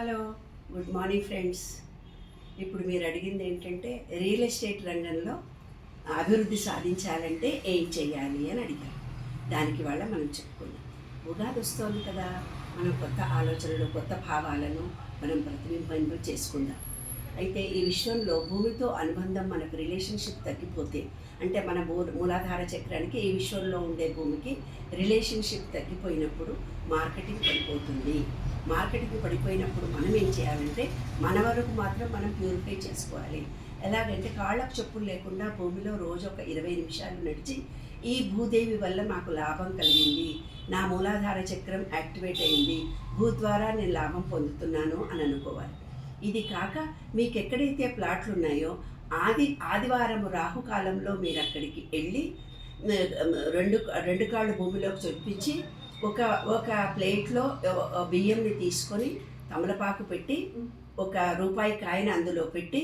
Hello. Good morning friends. ఇప్పుడు మీరు అడిగింది ఏంటంటే రియల్ ఎస్టేట్ రంగంలో అభివృద్ధి సాధించాలంటే ఏం చేయాలి అని అడిగారు. దానికి వాళ్ళ మనం చెప్పుకుందాం. ఉగాది వస్తోంది కదా. మనం కొత్త ఆలోచనలు కొత్త భావాలను మనం ప్రతిబింబింప చేసుకుందాం. అయితే ఈ విషయంలో భూమితో అనుబంధం మనకు రిలేషన్షిప్ తగ్గిపోతే అంటే మన భూ మూలాధార చక్రానికి ఈ విషయంలో ఉండే భూమికి రిలేషన్షిప్ తగ్గిపోయినప్పుడు మార్కెటింగ్ పడిపోతుంది. మార్కెటింగ్ పడిపోయినప్పుడు మనం ఏం చేయాలంటే మన వరకు మాత్రం మనం ప్యూరిఫై చేసుకోవాలి. ఎలాగంటే కాళ్ళకు చెప్పులు లేకుండా భూమిలో రోజు ఒక ఇరవై నిమిషాలు నడిచి ఈ భూదేవి వల్ల మాకు లాభం కలిగింది. నా మూలాధార చక్రం యాక్టివేట్ అయింది. భూ ద్వారా నేను లాభం పొందుతున్నాను అని అనుకోవాలి. ఇది కాక మీకు ఎక్కడైతే ప్లాట్లు ఉన్నాయో ఆది ఆదివారం రాహుకాలంలో మీరు అక్కడికి వెళ్ళి రెండు రెండు కాళ్ళు భూమిలోకి చొప్పించి ఒక ఒక ప్లేట్లో బియ్యంని తీసుకొని తమలపాకు పెట్టి ఒక రూపాయి కాయని అందులో పెట్టి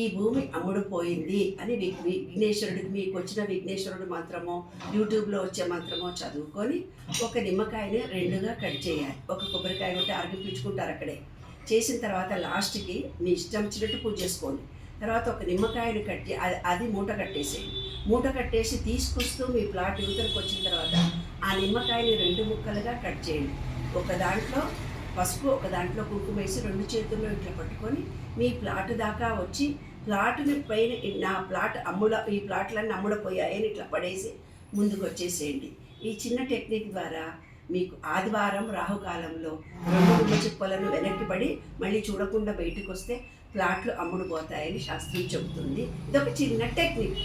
ఈ భూమి అమ్ముడుపోయింది అని విఘ్నేశ్వరుడికి మీకు వచ్చిన విఘ్నేశ్వరుడు మంత్రమో యూట్యూబ్లో వచ్చే మంత్రమో చదువుకొని ఒక నిమ్మకాయని రెండుగా కట్ చేయాలి. ఒక కొబ్బరికాయ కొట్టి అరిగిపించుకుంటారు అక్కడే. చేసిన తర్వాత లాస్ట్కి మీ ఇష్టం వచ్చినట్టు పూజ చేసుకోండి. తర్వాత ఒక నిమ్మకాయని కట్టి అది అది మూట కట్టేసేయండి. మూట కట్టేసి తీసుకొస్తూ మీ ప్లాట్ యువతలకు వచ్చిన తర్వాత ఆ నిమ్మకాయని రెండు ముక్కలుగా కట్ చేయండి. ఒక దాంట్లో పసుపు ఒక దాంట్లో కుంకుమ వేసి రెండు చేతుల్లో ఇట్లా పట్టుకొని మీ ప్లాట్ దాకా వచ్చి ప్లాట్ని పైన నా ప్లాట్ అమ్ముల ఈ ప్లాట్లన్నీ అమ్ముడపోయాయని ఇట్లా పడేసి ముందుకు వచ్చేసేయండి. ఈ చిన్న టెక్నిక్ ద్వారా మీకు ఆదివారం రాహుకాలంలో రెండు గుండె చిప్పలను వెనక్కి పడి మళ్ళీ చూడకుండా బయటకు వస్తే ప్లాట్లు అమ్ముడుపోతాయని శాస్త్రం చెబుతుంది. ఇదొక చిన్న టెక్నిక్.